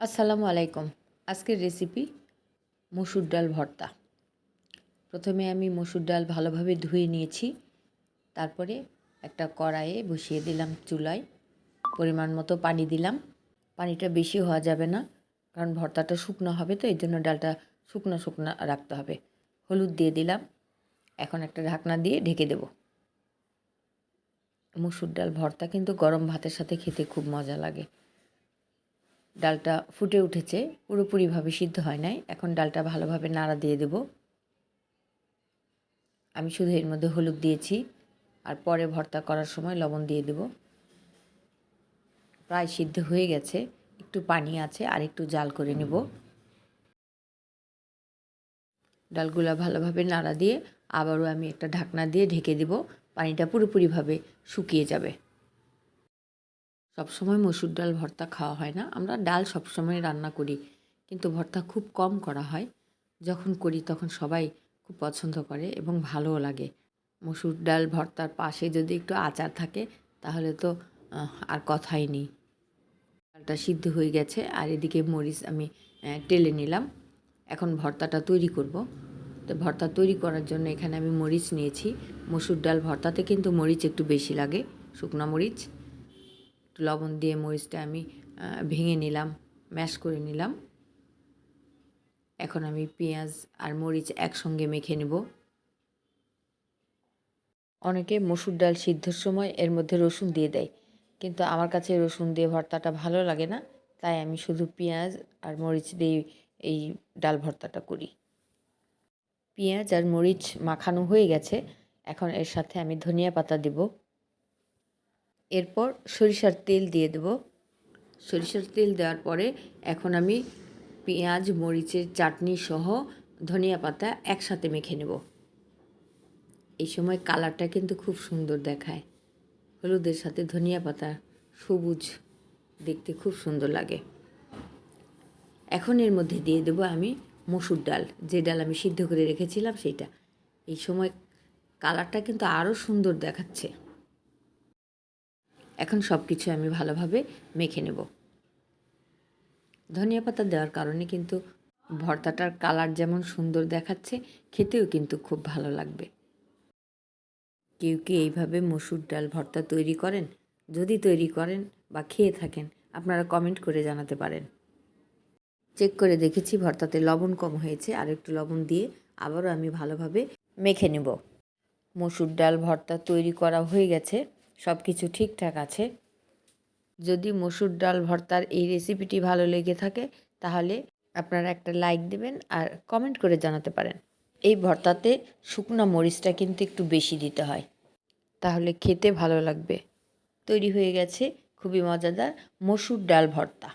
আসসালামু আলাইকুম। আজকের রেসিপি মসুর ডাল ভর্তা। প্রথমে আমি মসুর ডাল ভালোভাবে ধুয়ে নিয়েছি। তারপরে একটা কড়াইয়ে বসিয়ে দিলাম চুলায়। পরিমাণ মতো পানি দিলাম। পানিটা বেশি হওয়া যাবে না, কারণ ভর্তাটা শুকনো হবে তো এই জন্য ডালটা শুকনো শুকনো রাখতে হবে। হলুদ দিয়ে দিলাম। এখন একটা ঢাকনা দিয়ে ঢেকে দেব। মসুর ডাল ভর্তা কিন্তু গরম ভাতের সাথে খেতে খুব মজা লাগে। ডালটা ফুটে উঠেছে, পুরোপুরিভাবে সিদ্ধ হয় নাই। এখন ডালটা ভালোভাবে নাড়া দিয়ে দেব। আমি শুধু এর মধ্যে হলুদ দিয়েছি আর পরে ভর্তা করার সময় লবণ দিয়ে দেব। প্রায় সিদ্ধ হয়ে গেছে, একটু পানি আছে আর একটু জাল করে নেব। ডালগুলা ভালোভাবে নাড়া দিয়ে আবারও আমি একটা ঢাকনা দিয়ে ঢেকে দেব। পানিটা পুরোপুরিভাবে শুকিয়ে যাবে। সবসময় মসুর ডাল, ভর্তা খাওয়া হয় না। আমরা ডাল সবসময় রান্না করি, কিন্তু ভর্তা খুব কম করা হয়। যখন করি তখন সবাই খুব পছন্দ করে এবং ভালোও লাগে। মসুর ডাল, ভর্তার পাশে যদি একটু আচার থাকে, তাহলে তো আর কথাই নেই। ডালটা সিদ্ধ হয়ে গেছে, আর এদিকে মরিচ আমি টেলে নিলাম। এখন ভর্তাটা তৈরি করব। তো ভর্তা তৈরি করার জন্য এখানে আমি মরিচ নিয়েছি। মসুর ডাল, ভর্তাতে কিন্তু মরিচ একটু বেশি লাগে, শুকনো মরিচ। লবণ দিয়ে মরিচটা আমি ভেঙে নিলাম, ম্যাশ করে নিলাম। এখন আমি পেঁয়াজ আর মরিচ একসঙ্গে মেখে নেব। অনেকে মসুর ডাল সিদ্ধর সময় এর মধ্যে রসুন দিয়ে দেয়, কিন্তু আমার কাছে রসুন দিয়ে ভর্তাটা ভালো লাগে না, তাই আমি শুধু পেঁয়াজ আর মরিচ দিয়ে এই ডাল ভর্তাটা করি। পেঁয়াজ আর মরিচ মাখানো হয়ে গেছে, এখন এর সাথে আমি ধনিয়া পাতা দেবো। এরপর সরিষার তেল দিয়ে দেব। সরিষার তেল দেওয়ার পরে এখন আমি পেঁয়াজ, মরিচের চাটনি সহ ধনিয়া পাতা একসাথে মেখে নেব। এই সময় কালারটা কিন্তু খুব সুন্দর দেখায়। হলুদের সাথে ধনিয়া পাতা, সবুজ, দেখতে খুব সুন্দর লাগে। এখন এর মধ্যে দিয়ে দেবো আমি মসুর ডাল। যে ডাল আমি সিদ্ধ করে রেখেছিলাম সেইটা। এই সময় কালারটা কিন্তু আরও সুন্দর দেখাচ্ছে। এখন সব কিছু আমি ভালোভাবে মেখে নেব। ধনিয়া পাতা দেওয়ার কারণে কিন্তু ভর্তাটার কালার যেমন সুন্দর দেখাচ্ছে, খেতেও কিন্তু খুব ভালো লাগবে। কেউ কি এইভাবে মসুর ডাল ভর্তা তৈরি করেন? যদি তৈরি করেন বা খেয়ে থাকেন, আপনারা কমেন্ট করে জানাতে পারেন। চেক করে দেখেছি ভর্তাতে লবণ কম হয়েছে, আর একটু লবণ দিয়ে আবারও আমি ভালোভাবে মেখে নেব। মসুর ডাল ভর্তা তৈরি করা হয়ে গেছে। সব কিছু ঠিকঠাক আছে। যদি মসুর ডাল ভর্তার এই রেসিপিটি ভালো লেগে থাকে, তাহলে আপনারা একটা লাইক দেবেন আর কমেন্ট করে জানাতে পারেন। এই ভর্তাতে শুকনো মরিচটা কিন্তু একটু বেশি দিতে হয়। তাহলে খেতে ভালো লাগবে। তৈরি হয়ে গেছে খুবই মজাদার মসুর ডাল ভর্তা।